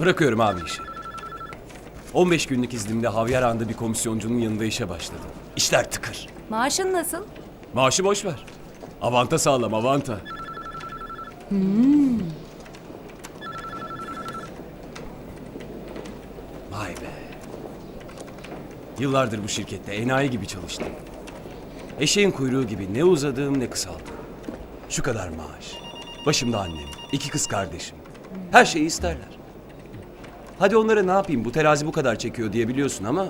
Bırakıyorum abi işi. 15 günlük iznimde Havyaran'da bir komisyoncunun yanında işe başladım. İşler tıkır. Maaşın nasıl? Maaşı boş ver. Avanta sağlam, avanta. Vay be. Yıllardır bu şirkette enayi gibi çalıştım. Eşeğin kuyruğu gibi ne uzadım ne kısaldım. Şu kadar maaş. Başımda annem, iki kız kardeşim. Her şeyi isterler. Hadi onlara ne yapayım bu terazi bu kadar çekiyor diyebiliyorsun ama...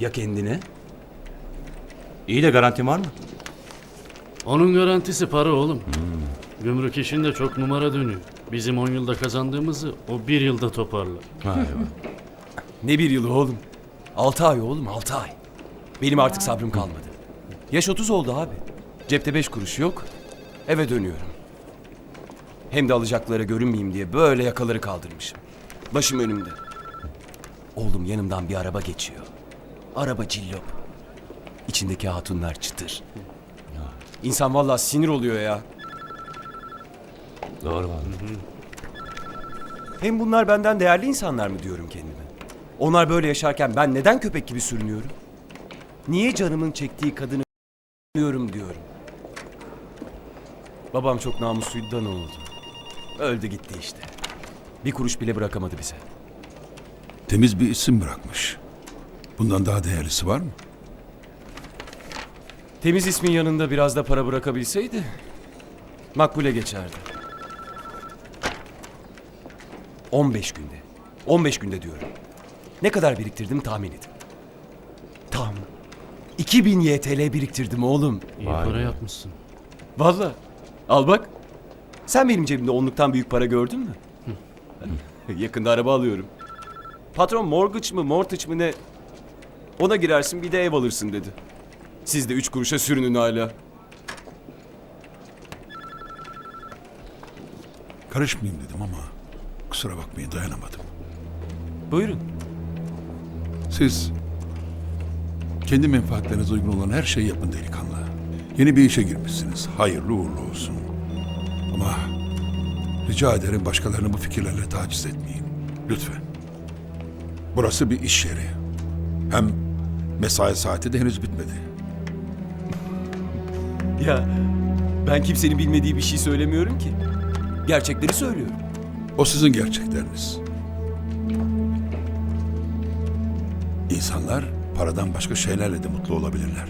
Ya kendine? İyi de garantin var mı? Onun garantisi para oğlum. Gümrük işinde çok numara dönüyor. Bizim 10 yılda kazandığımızı o bir yılda toparlar. Ne bir yılı oğlum? Altı ay oğlum altı ay. Benim artık sabrım kalmadı. Yaş 30 oldu abi. Cepte beş kuruş yok. Eve dönüyorum. Hem de alacaklara görünmeyeyim diye böyle yakaları kaldırmışım. Başım önümde. Oğlum yanımdan bir araba geçiyor. Araba cillop. İçindeki hatunlar çıtır. İnsan vallahi sinir oluyor ya. Doğru vallahi. Hem bunlar benden değerli insanlar mı diyorum kendime. Onlar böyle yaşarken ben neden köpek gibi sürünüyorum? Niye canımın çektiği kadını diyorum diyorum. Babam çok namusluydu da ne oldu? Öldü gitti işte. Bir kuruş bile bırakamadı bize. Temiz bir isim bırakmış. Bundan daha değerlisi var mı? Temiz ismin yanında biraz da para bırakabilseydi makbule geçerdi. 15 günde. 15 günde diyorum. Ne kadar biriktirdim tahmin edin. Tam 2000 YTL biriktirdim oğlum. İyi Vay para be. yapmışsın. Valla. Al bak. Sen benim cebimde onluktan büyük para gördün mü? Yakında araba alıyorum. Patron mortgage mı mortgage mı ne? Ona girersin bir de ev alırsın dedi. Siz de üç kuruşa sürünün hala. Karışmayayım dedim ama kusura bakmayın dayanamadım. Buyurun. Siz kendi menfaatlerinize uygun olan her şeyi yapın delikanlı. Yeni bir işe girmişsiniz. Hayırlı uğurlu olsun. Ama rica ederim başkalarını bu fikirlerle taciz etmeyin. Lütfen. Burası bir iş yeri. Hem mesai saati de henüz bitmedi. Ya ben kimsenin bilmediği bir şey söylemiyorum ki. Gerçekleri söylüyorum. O sizin gerçekleriniz. İnsanlar paradan başka şeylerle de mutlu olabilirler.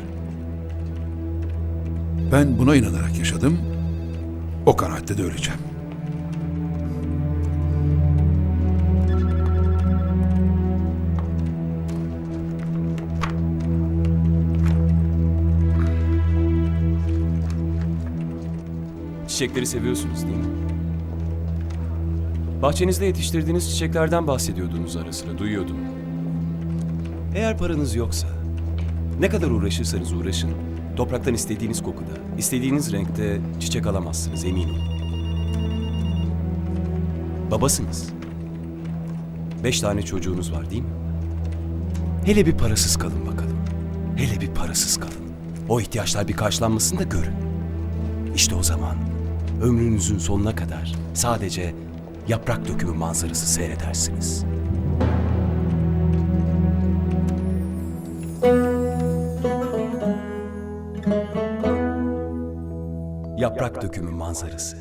Ben buna inanarak yaşadım. O kanaatte de öleceğim. Çiçekleri seviyorsunuz değil mi? Bahçenizde yetiştirdiğiniz çiçeklerden bahsediyordunuz ara sıra, duyuyordum. Eğer paranız yoksa, ne kadar uğraşırsanız uğraşın, topraktan istediğiniz kokuda, istediğiniz renkte çiçek alamazsınız emin. Babasınız. Beş tane çocuğunuz var değil mi? Hele bir parasız kalın bakalım. Hele bir parasız kalın. O ihtiyaçlar bir karşılanmasını da görün. İşte o zaman ömrünüzün sonuna kadar sadece yaprak dökümü manzarası seyredersiniz. Yaprak dökümü manzarası.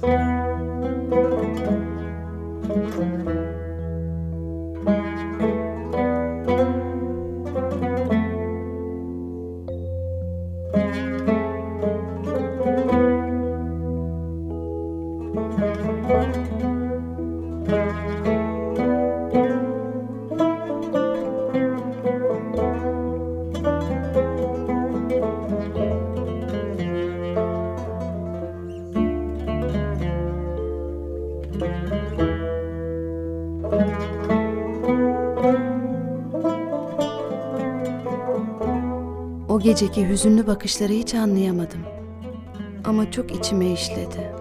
O geceki hüzünlü bakışları hiç anlayamadım. Ama çok içime işledi.